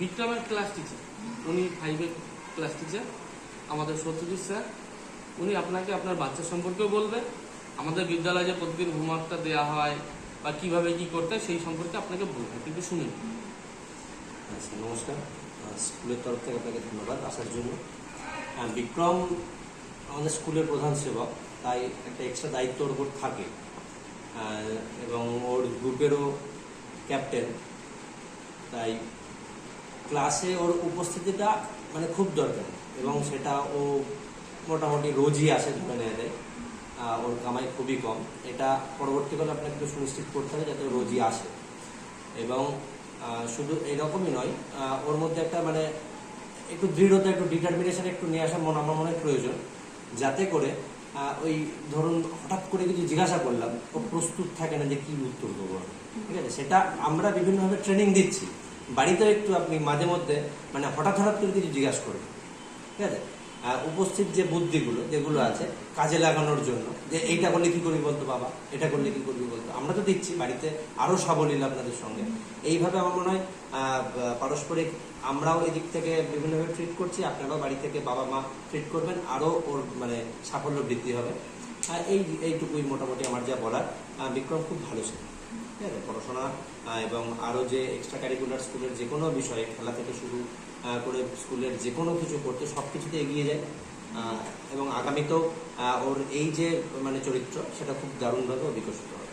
বিক্রমের class teacher উনি ফাইভের ক্লাস টিচার আমাদের সত্যজিৎ স্যার। উনি আপনাকে আপনার বাচ্চা সম্পর্কেও বলবেন আমাদের বিদ্যালয়ে যে প্রতিদিন হোমওয়ার্কটা দেওয়া হয় বা কীভাবে কি করতে সেই সম্পর্কে আপনাকে বলবেন কিন্তু শুনুন। আচ্ছা নমস্কার। স্কুলের তরফ থেকে আপনাকে ধন্যবাদ আসার জন্য। বিক্রম আমাদের স্কুলের প্রধান সেবক, তাই একটা এক্সট্রা দায়িত্ব ওর উপর থাকে। এবং ওর গ্রুপেরও ক্যাপ্টেন তাই ক্লাসে ওর উপস্থিতিটা মানে খুব দরকার এবং সেটা ও মোটামুটি রোজই আসে ধরে নেওয়া যায়। ওর কামাই খুবই কম। এটা পরবর্তীকালে আপনাকে একটু সুনিশ্চিত করতে হবে যাতে রোজই আসে। এবং শুধু এরকমই নয় ওর মধ্যে একটা মানে একটু দৃঢ়তা, একটু ডিটারমিনেশন একটু নিয়ে আসা মনে আমার মনে প্রয়োজন। যাতে করে ওই ধরুন হঠাৎ করে কিছু জিজ্ঞাসা করলাম, ও প্রস্তুত থাকে না যে কি উত্তর দেবো। ঠিক আছে? সেটা আমরা বিভিন্নভাবে ট্রেনিং দিচ্ছি। বাড়িতেও একটু আপনি মাঝে মধ্যে মানে হঠাৎ হঠাৎ করে কিছু জিজ্ঞাসা করবেন ঠিক আছে? উপস্থিত যে বুদ্ধিগুলো, যেগুলো আছে, কাজে লাগানোর জন্য, যে এইটা করলে কি করবি বলতো বাবা, এটা করলে কি করবি বলতো, আমরা তো দিচ্ছি, বাড়িতে আরও সাবলীল আপনাদের সঙ্গে। এইভাবে আমার মনে হয় পারস্পরিক আমরাও এদিক থেকে বিভিন্নভাবে ট্রিট করছি, আপনারাও বাড়ি থেকে বাবা মা ট্রিট করবেন আরও ওর মানে সাফল্য বৃদ্ধি হবে। এই, এইটুকুই মোটামুটি আমার যা বলার। বিক্রম, খুব ভালো ছিল। পড়াশোনা এবং আরও যে এক্সট্রা কারিকুলার স্কুলের যে কোনো বিষয়ে খেলা থেকে শুরু করে স্কুলের যে কোনো কিছু করতে সব কিছুতে এগিয়ে যায়। এবং আগামীতেও ওর এই যে মানে চরিত্র, সেটা খুব দারুণভাবে বিকশিত হবে।